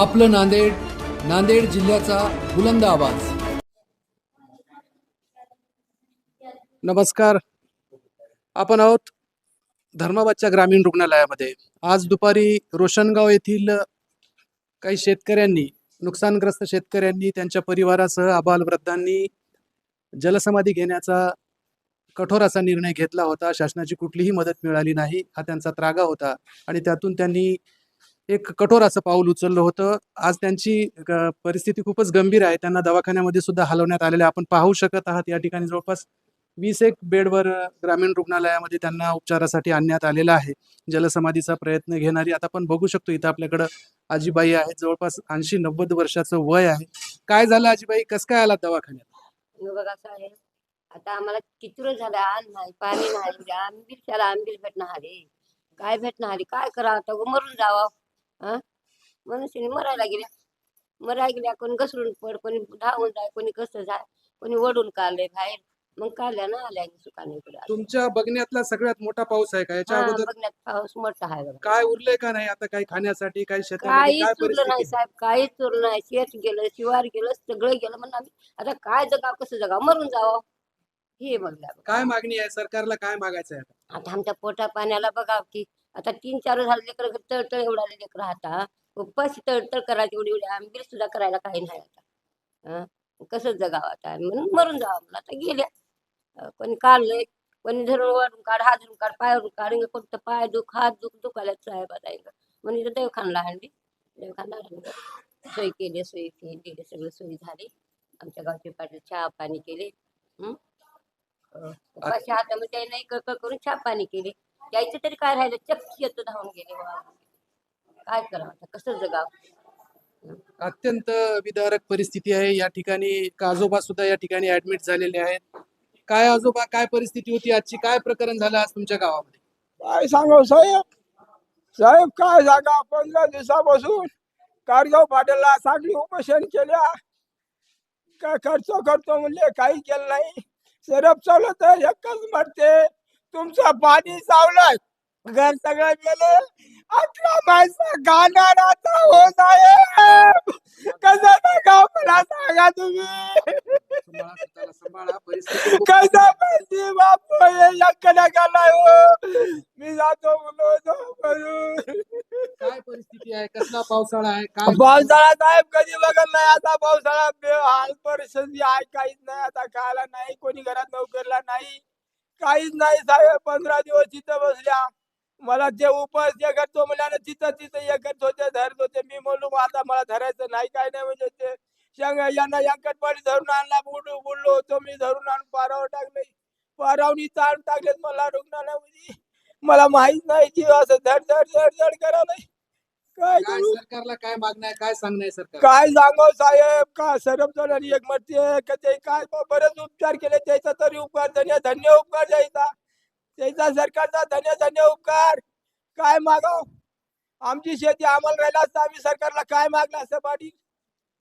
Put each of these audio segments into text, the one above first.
आपलं नांदेड नांदेड जिल्ह्याचा बुलंद आवाज. नमस्कार. आपण आहोत धर्माबादच्या ग्रामीण रुग्णालयामध्ये. आज दुपारी रोशनगाव येथील काही शेतकऱ्यांनी नुकसानग्रस्त शेतकऱ्यांनी त्यांच्या परिवारासह आबालवृद्धांनी जलसमाधी घेण्याचा कठोर असा निर्णय घेतला होता. शासनाची कुठलीही मदत मिळाली नाही. हा त्यांचा त्रागा होता आणि त्यातून त्यांनी एक कठोर असं पाऊल उचललं होतं. आज त्यांची परिस्थिती खूपच गंभीर आहे. त्यांना दवाखान्यामध्ये सुद्धा हलवण्यात आलेले आहे. आपण पाहू शकत आहात या ठिकाणी जवळपास वीस एक बेडवर ग्रामीण रुग्णालयामध्ये त्यांना उपचारासाठी आणण्यात आलेलं आहे. जलसमाधीचा प्रयत्न घेणारी आता आपण बघू शकतो इथं आपल्याकडं आजीबाई आहे जवळपास ऐंशी नव्वद वर्षाचं वय आहे. काय झालं आजीबाई? कसं काय आला दवाखान्यात? असं आहे आता आम्हाला किती झालं? नाही पाणी नाही. आंबील त्याला आंबील भेटणार. आली काय भेटणार? आली काय करा? आता मरून जावा. हा? मनुष्याने मरायला गेल्या मरायला गेल्या कोणी घसरून पड कोणी धावून जाय कोणी कसं जाय कोणी वडून काढले बाहेर. मग काढल्या ना आल्या सुखाने इकडे तुमच्या बघण्यातला सगळ्यात मोठा पाऊस आहे का? याच्या हा, अगोदर बघण्यात पाऊस मोठा आहे बघा. काय उरलंय का नाही आता काही खाण्यासाठी काही शेतामध्ये काहीच काय उरलं नाही परिस्थिती साहेब काहीच उरलं नाही. शेत गेलं शिवार गेलं सगळं गेलं. म्हणून आम्ही आता काय जगाव कसं जगाव? मरून जावं. हे बघल्या काय मागणी आहे? सरकारला काय मागायचं आहे आता? आता आमच्या पोटा पाण्याला बघा की आता तीन चार झाले लेकर तळतळ एवढा लेकर आता. उपाशी तळतळ करायची एवढी एवढी आंबील सुद्धा करायला काही नाही आता? कसं जगावं आता? म्हणून मरून जावं म्हणून आता गेल्या. कोणी काढलंय कोणी धरून वरून काढ हात धरून काढ पायावरून काढ. कोणतं पाय दुख हात दुख दुखायला साहेब आता इथं. देवखानला आणली देवखानला आणली सोय केली सोयी केली सगळं सोयी झाली. आमच्या गावचे पाटील चहा पाणी केले. हं? हातामध्ये नाही क क करून चहा पाणी केले. यायचं तरी काय राहिलं? चक्की येतं धावून गेले. काय करावं आता? कसं जगावं? अत्यंत विदारक परिस्थिती आहे. या ठिकाणी आजोबा सुद्धा या ठिकाणी ऍडमिट झालेले आहेत. काय आजोबा काय परिस्थिती होती आजची? काय प्रकरण झालं आज तुमच्या गावामध्ये? काय सांगाव साहेब? साहेब काय सांगा पंधरा दिवसापासून कारगाव पाटीलला साखळी उपोषण केल्या. काय खर्च करतो म्हणले काही केलं नाही. सरप तर एकच म्हणते तुमचं पाणी चावलं घर सगळं गेलं अठरा माणसं गाणार आता हो साहेब कसं गाव मला सांगा तुम्ही? कसा पाहिजे बापू हे गेलाय हो. मी जातो काय परिस्थिती आहे? कसला पावसाळा आहे? काय पावसाळा साहेब कधी बघत नाही आता पावसाळा. हाल परिस्थिती आहे काहीच नाही. आता खायला नाही कोणी घरात नोकरला नाही. काहीच नाही साहेब पंधरा दिवस तिथं बसल्या. मला ते उपास जे करतो म्हणल्यानं तिथं तिथं हे करत होते धरत होते. मी म्हणलो आता मला धरायचं नाही काय नाही म्हणजे ते शेंग यांना यांकटपाडी धरून आणला बुडू बुडलो होतो मी धरून आणून पारावर टाकले. पारावणी ताण टाकलेत मला रुग्णालयामध्ये. मला माहीत नाही की असं धड धड धड धड करायला. काय काय करू? सरकारला काय मागणं आहे काय सांगणं आहे सरकार काय सांगो साहेब? का सरप आणि एक म्हणते का ते काय बा बरेच उपचार केले त्याचा तरी उपकार धन्य धन्य उपकार द्यायचा. त्याचा सरकारचा धन्य धन्य उपकार. काय मागाव आमची शेती आम्हाला राहिला असता आम्ही सरकारला काय मागलं असं पाटील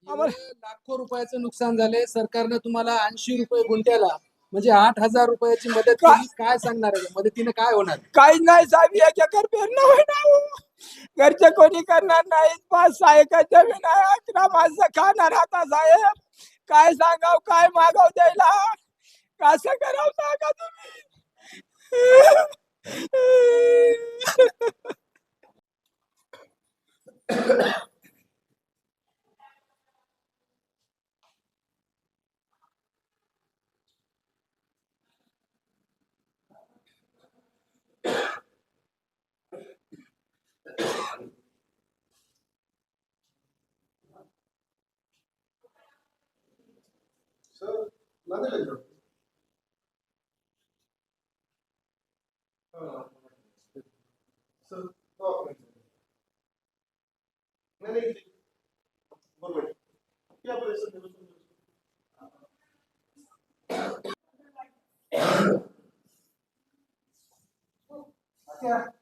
आम्हाला- एवढं लाखो रुपयाचं नुकसान झालंय. सरकारनं तुम्हाला ऐंशी रुपये गुंठ्याला म्हणजे आठ हजार रुपयाची मदत काय? केली. काय सांगणार आहे? मदतीनं काय होणार? काहीच नाही साहेब. एक एकर पेरणं होईना हो. घरचे कोणी करणार नाही पाच जमीन आहे अकरा माणसं खाणार आता साहेब काय सांगाव काय मागाव द्यायला कसं करावं सांगा तुम्ही काय झालं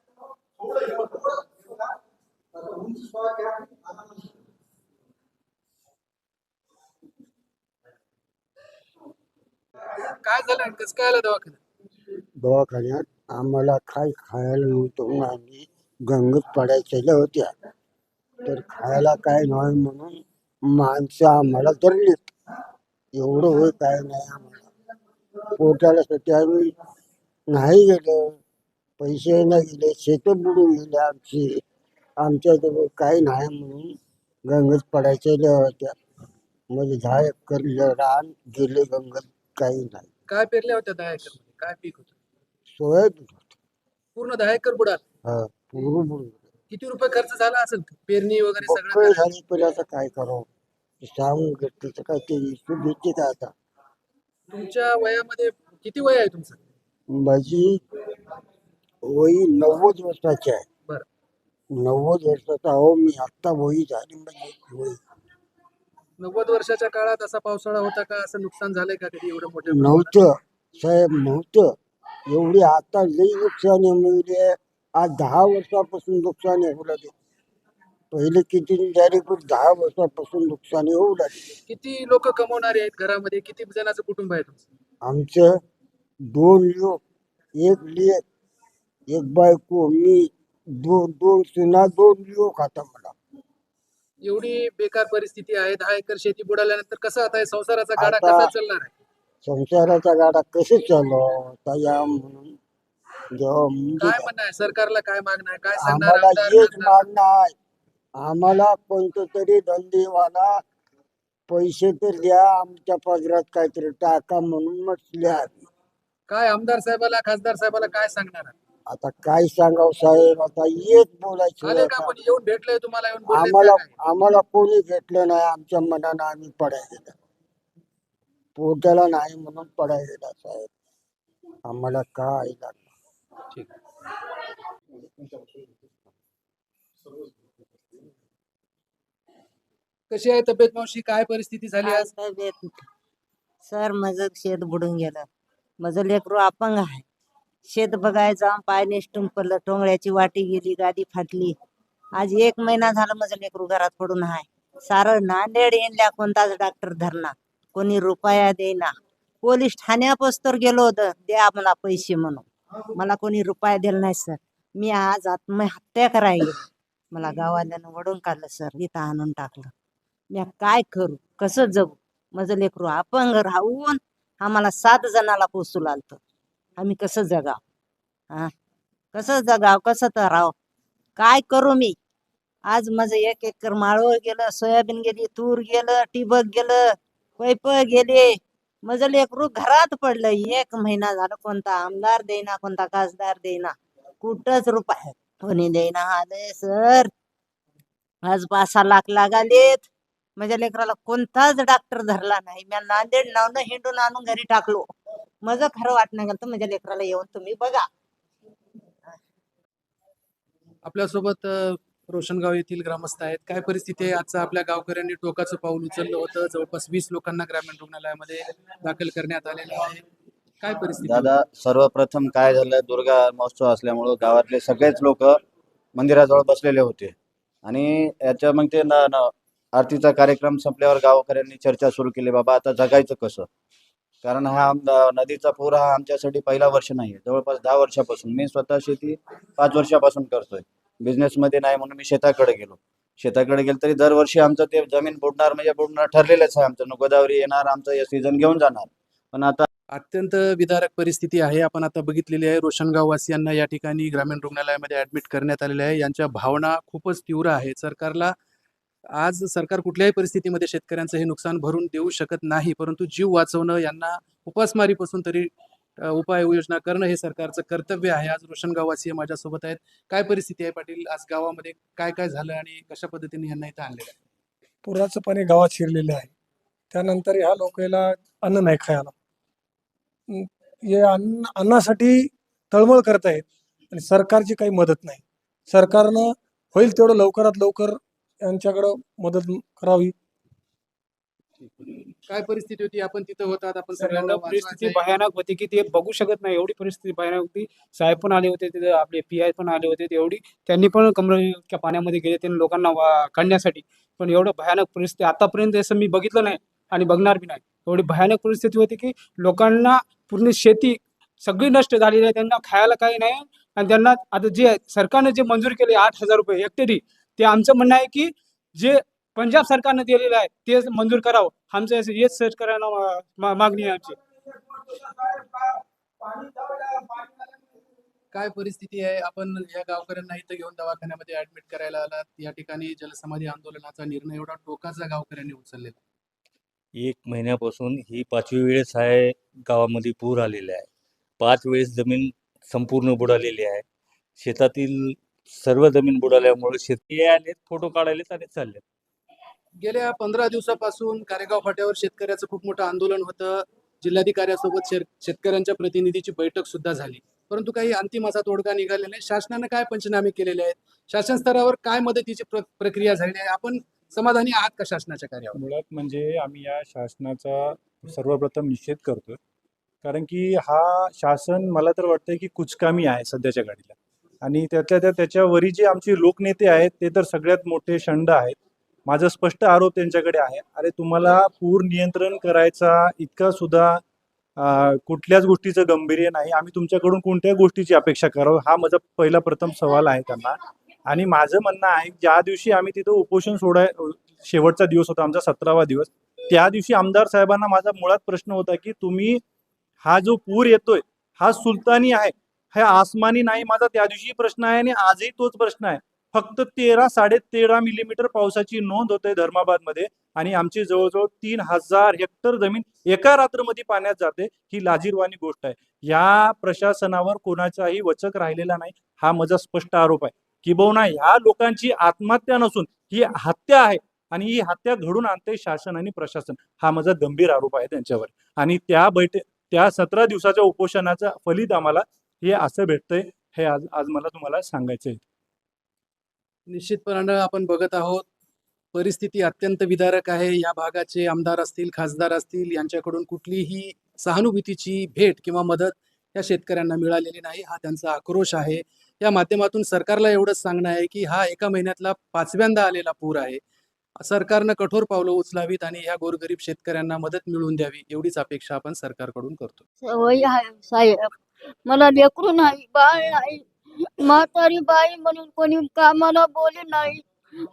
कसं काय आलं दवाखान्यात? दवाखान्यात आम्हाला काय खायला नव्हतं. म्हणून आम्ही गंगत पडायच्या होत्या. तर खायला काय नाही म्हणून माणसं आम्हाला धरलीत. एवढं होय काय नाही आम्हाला. पोटाला साठी आम्ही नाही गेलो. पैसे नाही गेले. शेत बुडून गेले आमची. आमच्याजवळ काही नाही म्हणून गंगत पडायच्या होत्या. म्हणजे दहा एकर रान गेले गंगत. काही नाही. काय पेरल्या होत्या दहा एकरमध्ये? काय पीक होतं? सोयाबीन पूर्ण दहा एकर बुडाल. हा पूर्ण बुडून गेलं. किती रुपये खर्च झाला असेल? पेरणी वगैरे सगळं बक्कळ करायला? झाली पण आता काय करावं? ते सांगून घेतलं काय ते इशू देते का आता? तुमच्या वयामध्ये किती वय आहे तुमचं? माझी वही नव्वद वर्षाची आहे. बरं. नव्वद वर्षाचा अहो मी आत्ता वही झाली म्हणजे वही नव्वद वर्षाच्या काळात असा पावसाळा होता का? असं नुकसान झालंय का कधी एवढं मोठं नव्हतं. साहेब नव्हतं. एवढी आता लई नुकसान मिळले आज दहा वर्षापासून नुकसान होऊ लागले. पहिले किती झाली पण दहा वर्षापासून नुकसान होऊ लागले. किती लोक कमवणारे आहेत घरामध्ये? किती जणांचं कुटुंब आहे तुमचं? आमचं दोन लोक एक लेक एक बायको मी दोन दोन सुना दोन लोक आता मला. एवढी बेकार परिस्थिती आहे. दहा एकर शेती बुडाल्यानंतर कसं आता हे संसाराचा गाडा आता- कसा चालणार आहे? संसाराचा गाडा कसे चालव या म्हणून जेव्हा काय म्हणणं आहे? सरकारला काय मागणं आहे? काय सांगणार आम्हाला आमदार, हेच खासदार? मागणं आहे. आम्हाला कोणतं तरी धंदेवाला पैसे तर द्या. आमच्या पदरात काहीतरी टाका म्हणून म्हटले आम्ही काय आमदार साहेबाला खासदार साहेबाला काय सांगणार आहे? आता काय सांगाव साहेब? आता येत बोलायचं आले का आता. कोणी येऊन भेटलंय तुम्हाला येऊन आम्हाला का काय? आम्हाला कोणी भेटलं नाही आमच्या मनानं आम्ही पडाय गेला. पोटाला नाही म्हणून पडाय गेला साहेब. आम्हाला काय लागलं ठीक. कशी आहे तब्येत मावशी? काय परिस्थिती झाली आज? काय तब्येत? सर माझं शेत बुडून गेलं. माझं लेकरू अपंग आहे. शेत बघायचा पाय निष्ठून पडलं टोंगळ्याची वाटी गेली गादी फाटली. आज एक महिना झाला माझं लेकरू घरात पडून हाय. सारं नांदेड येणल्या कोणताच डॉक्टर धरना कोणी रुपया देना पोलीस ठाण्यापासून गेलो होतं द्या मला पैसे म्हणून. मला कोणी रुपया दिला नाही सर. मी आज आत्महत्या करायला. मला गावाल्यानं वडून काढलं सर. इथं आणून टाकलं. मी काय करू? कसं जगू? माझं लेकरू अपंग राहून आम्हाला सात जणाला पोसू लागतं. आम्ही कसं जगाव? हा? कसं जगाव? कसं तर राव काय करू मी? आज माझं एक एकर माळव गेलं सोयाबीन गेली तूर गेलं टिबक गेलं पैप गेले. माझं लेकरू घरात पडलं. एक महिना झालं कोणता आमदार देईना कोणता खासदार देईना. कुठंच रुपये कोणी देईना. आले सर. आज पाच सहा लाख लागालेत. माझ्या लेकराला कोणताच डॉक्टर धरला नाही. मी नांदेड नावनं हिंडून आणून घरी टाकलो. माझं खरं वाटणं गेलं तर माझ्या लेकराला येऊन तुम्ही बघा. आपल्यासोबत अ, रोशनगाव येथील ग्रामस्थ आहेत. काय परिस्थिती आहे? आजचं आपल्या गावकऱ्यांनी टोकाचं पाऊल उचललं होतं. जवळपास वीस लोकांना ग्रामीण रुग्णालयामध्ये दाखल करण्यात आलेलं आहे. काय परिस्थिती? दादा सर्वप्रथम काय झालं? दुर्गा महोत्सव असल्यामुळं गावातले सगळेच लोक मंदिराजवळ बसलेले होते. आणि याच्या मग ते न- न- आरतीचा कार्यक्रम संपल्यावर गावकऱ्यांनी चर्चा सुरू केली. बाबा आता जगायचं कसं? कारण हा नदीचा पूर हा आमच्यासाठी पहिला वर्ष नाही आहे. जवळपास दहा वर्षापासून मी स्वतः शेती पाच वर्षापासून करतोय. बिझनेसमध्ये नाही म्हणून मी शेताकडे गेलो. शेताकडे गेलो तरी दरवर्षी आमचं ते जमीन बुडणार म्हणजे बुडणार ठरलेलंच आहे आमचं. गोदावरी येणार आमचं हे सीझन घेऊन जाणार. पण आता अत्यंत विदारक परिस्थिती आहे. आपण आता बघितलेली आहे रोशनगाववासियांना या ठिकाणी ग्रामीण रुग्णालयामध्ये ऍडमिट करण्यात आलेले आहे. यांच्या भावना खूपच तीव्र आहे सरकारला आज सरकार कुठल्याही परिस्थितीमध्ये शेतकऱ्यांचं हे नुकसान भरून देऊ शकत नाही परंतु जीव वाचवणं यांना उपासमारीपासून तरी उपाययोजना करणं हे सरकारचं कर्तव्य आहे. आज रोशन वासीय माझ्यासोबत आहेत. काय परिस्थिती आहे पाटील? आज गावामध्ये काय काय झालं आणि कशा पद्धतीने यांना इथं आणलेलं आहे? पुराचं पाणी गावात शिरलेलं आहे. त्यानंतर ह्या लोकांना अन्न नाही खायला. हे अन्न अन्नासाठी तळमळ करत आहेत आणि सरकारची काही मदत नाही. सरकारनं होईल तेवढं लवकरात लवकर यांच्याकडं मदत करावी. काय परिस्थिती होती? आपण तिथं होतात आपण सर, सगळ्यांना परिस्थिती. भयानक होती की ते बघू शकत नाही एवढी परिस्थिती भयानक होती. साहेब पण आले होते तिथे आपले पी आय पण आले होते एवढी त्यांनी पण कमरेच्या पाण्यामध्ये गेले त्यांनी लोकांना काढण्यासाठी. पण एवढं भयानक परिस्थिती आतापर्यंत असं मी बघितलं नाही आणि बघणार बी नाही. एवढी भयानक परिस्थिती होती की लोकांना पूर्ण शेती सगळी नष्ट झालेली आहे त्यांना खायला काही नाही आणि त्यांना आता जे सरकारने जे मंजूर केले आठ हजार रुपये हेक्टरी ते आमचं म्हणणं आहे की जे पंजाब सरकारनं दिलेलं आहे तेच मंजूर करावं. आमचं हेच मा- मागणी आहे आमची. काय परिस्थिती आहे? आपण या गावकऱ्यांना इथं घेऊन दवाखान्यामध्ये ऍडमिट करायला आलात. या ठिकाणी जलसमाधी आंदोलनाचा निर्णय एवढा टोकाचा गावकऱ्यांनी उचललेला एक महिन्यापासून ही पाचवी वेळेस आहे गावामध्ये पूर आलेला आहे. पाच वेळेस जमीन संपूर्ण बुडालेली आहे. शेतातील सर्व जमीन बुडाल्यामुळे शेतकरी आलेत फोटो काढायलेत आणि चालले गेल्या पंधरा दिवसापासून कारेगाव फाट्यावर शेतकऱ्याचं खूप मोठं आंदोलन होतं. जिल्हाधिकाऱ्यासोबत शेत- शेतकऱ्यांच्या प्रतिनिधीची बैठक सुद्धा झाली. परंतु काही अंतिम असा तोडगा निघालेला नाही. शासनाने काय पंचनामे केलेले आहेत? शासन स्तरावर काय मदतीची प्र- प्रक्रिया झाली आहे? आपण समाधानी आहात का शासनाच्या कार्यावर? मुळात म्हणजे आम्ही या शासनाचा सर्वप्रथम निषेध करतोय. कारण की हा शासन मला तर वाटतंय की कुचकामी आहे सध्याच्या घडीला. आणि त्यातल्या त्या त्याच्यावरी जे आमचे लोकनेते आहेत ते तर सगळ्यात मोठे षंड आहेत. माझा स्पष्ट आरोप त्यांच्याकडे आहे. अरे तुम्हाला पूर नियंत्रण करायचा इतका सुद्धा कुठल्याच गोष्टीचं गांभीर्य नाही. आम्ही तुमच्याकडून कोणत्या गोष्टीची अपेक्षा करावं? हा माझा पहिला प्रथम सवाल आहे त्यांना. आणि माझं म्हणणं आहे ज्या दिवशी आम्ही तिथं उपोषण सोडाय शेवटचा दिवस होता आमचा सतरावा दिवस त्या दिवशी आमदार साहेबांना माझा मुळात प्रश्न होता की तुम्ही हा जो पूर येतोय हा सुलतानी आहे. हे आसमानी नाही माझा त्या दिवशी प्रश्न आहे आणि आजही तोच प्रश्न आहे. फक्त तेरा साडे तेरा मिलीमीटर पावसाची नोंद होते धर्माबादमध्ये आणि आमची जवळजवळ तीन हजार हेक्टर जमीन एका रात्रमध्ये पाण्यात जाते ही लाजीरवाणी गोष्ट आहे. या प्रशासनावर कोणाचाही वचक राहिलेला नाही हा माझा स्पष्ट आरोप आहे. किंबहुना ह्या लोकांची आत्महत्या नसून ही हत्या आहे आणि ही हत्या घडून आणते शासन आणि प्रशासन हा माझा गंभीर आरोप आहे त्यांच्यावर. आणि त्या बैठक त्या सतरा दिवसाच्या उपोषणाचा फलित आम्हाला हे असं भेटतंय हे आज आज मला तुम्हाला सांगायचं आहे निश्चितपणानं आपण बघत आहोत परिस्थिती अत्यंत विदारक आहे. या भागाचे आमदार असतील खासदार असतील यांच्याकडून कुठलीही सहानुभूतीची भेट किंवा मदत या शेतकऱ्यांना मिळालेली नाही. हा त्यांचा आक्रोश आहे. या माध्यमातून सरकारला एवढंच सांगणं आहे की हा एका महिन्यातला पाचव्यांदा आलेला पूर आहे. सरकारनं कठोर पावलं उचलावीत आणि या गोरगरीब शेतकऱ्यांना मदत मिळवून द्यावी एवढीच अपेक्षा आपण सरकारकडून करतो मला लेकरू नाही बाळ नाही. म्हातारी बाई म्हणून कोणी कामाला बोले नाही.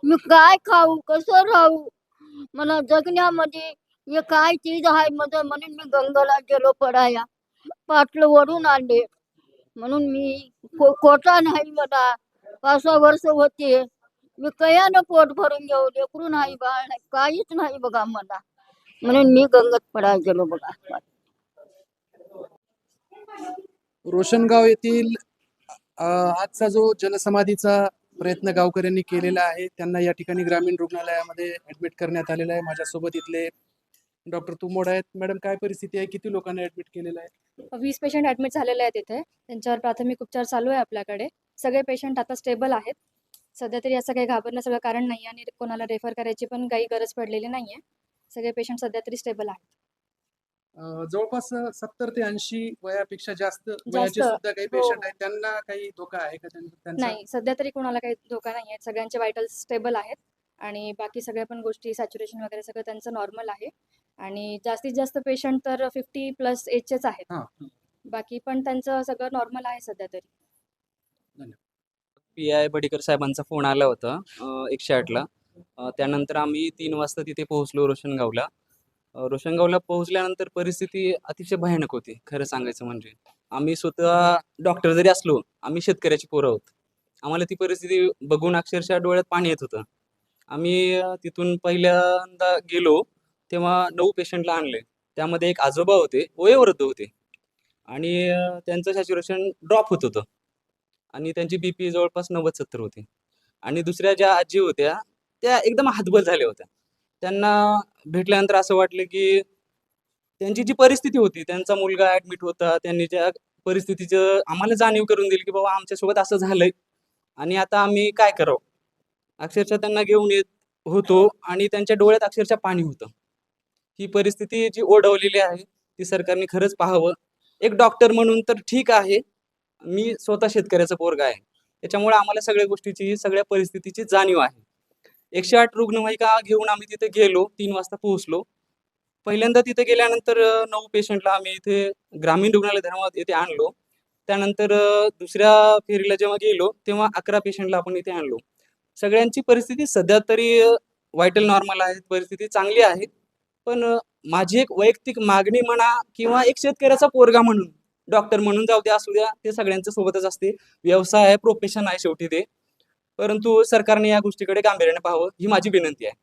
मी काय खाऊ कसं राहू? मला जगण्यामध्ये हे काय चीज आहे माझं म्हणून मी गंगाला गेलो पडाया. पाटलं वरून आणले म्हणून मी को- कोटा नाही मला पाच सहा वर्ष होते. मी कयानं पोट भरून घेऊ? लेकरू नाही बाळ नाही काहीच नाही बघा मला. म्हणून मी गंगत पडायला गेलो बघा. रोशनगाव येथील आजचा जो जलसमाधीचा प्रयत्न गावकऱ्यांनी केलेला आहे त्यांना या ठिकाणी ग्रामीण रुग्णालयामध्ये ऍडमिट करण्यात आलेलं आहे. माझ्यासोबत इथले डॉक्टर तुमोड आहेत. मॅडम काय परिस्थिती आहे? किती लोकांना ऍडमिट केलेलं आहे? वीस पेशंट ऍडमिट झालेले आहेत इथे. त्यांच्यावर प्राथमिक उपचार चालू आहे आपल्याकडे. सगळे पेशंट आता स्टेबल आहेत. सध्या तरी असं काही घाबरण्याचं सगळं कारण नाही आणि कोणाला रेफर करायची पण काही गरज पडलेली नाही आहे सगळे पेशंट सध्या तरी स्टेबल आहेत. जवळपास सत्तर ते ऐंशी वयापेक्षा जास्त वयाचे. सुद्धा काही हो. पेशंट आहेत. त्यांना काही धोका आहे का त्यां- त्यांचा? नाही. सध्या तरी कोणाला काही धोका नाही आहे. सगळ्यांचे वायटल्स स्टेबल आहेत. आणि बाकी सगळ्या पण गोष्टी सॅच्युरेशन वगैरे सगळं त्यांचं नॉर्मल आहे. आणि जास्तीत जास्त पेशंट तर फिफ्टी प्लस एजचेच आहेत. हा. बाकी पण त्यांचं सगळं नॉर्मल आहे सध्या तरी. पी आय बडीकर साहेबांचा फोन आला होता एकशे आठला. अ, त्यानंतर आम्ही तीन वाजता तिथे पोहोचलो रोशनगावला. अ, रोशनगावला पोहोचल्यानंतर परिस्थिती अतिशय भयानक होती खरं सांगायचं म्हणजे. आम्ही स्वतः डॉक्टर जरी असलो आम्ही शेतकऱ्याची पोरं आहोत. आम्हाला ती परिस्थिती बघून अक्षरशः डोळ्यात पाणी येत होतं. आम्ही तिथून पहिल्यांदा गेलो तेव्हा नऊ पेशंटला आणले. त्यामध्ये एक आजोबा होते वयोवृद्ध होते. आणि त्यांचं सॅच्युरेशन ड्रॉप होत होतं. आणि त्यांची बी पी जवळपास नव्वद सत्तर होती. आणि दुसऱ्या ज्या आजी होत्या त्या एकदम हातबल झाल्या होत्या. त्यांना भेटल्यानंतर असं वाटलं की त्यांची जी परिस्थिती होती त्यांचा मुलगा ॲडमिट होता त्यांनी ज्या परिस्थितीचं आम्हाला जाणीव करून दिली की बाबा आमच्यासोबत असं झालंय आणि आता आम्ही काय करावं? अक्षरशः त्यांना घेऊन येत होतो आणि त्यांच्या डोळ्यात अक्षरशः पाणी होतं. ही परिस्थिती जी ओढवलेली आहे ती सरकारने खरंच पाहावं. एक डॉक्टर म्हणून तर ठीक आहे. मी स्वतः शेतकऱ्याचा पोरगा आहे. त्याच्यामुळे आम्हाला सगळ्या गोष्टीची सगळ्या परिस्थितीची जाणीव आहे. एकशे आठ रुग्णवाहिका घेऊन आम्ही तिथे गेलो तीन वाजता पोहोचलो. पहिल्यांदा तिथे गेल्यानंतर नऊ पेशंटला आम्ही इथे ग्रामीण रुग्णालय धर्मात येथे आणलो. त्यानंतर दुसऱ्या फेरीला जेव्हा गेलो तेव्हा अकरा पेशंटला आपण इथे आणलो. सगळ्यांची परिस्थिती सध्या तरी व्हायटल नॉर्मल आहे परिस्थिती चांगली आहे. पण माझी एक वैयक्तिक मागणी म्हणा किंवा एक शेतकऱ्याचा पोरगा म्हणून डॉक्टर म्हणून जाऊ द्या असू द्या ते सगळ्यांच्या सोबतच असते. व्यवसाय आहे प्रोफेशन आहे शेवटी ते. परंतु सरकारने या गोष्टीकडे गांभीर्याने पाहावं ही माझी विनंती आहे.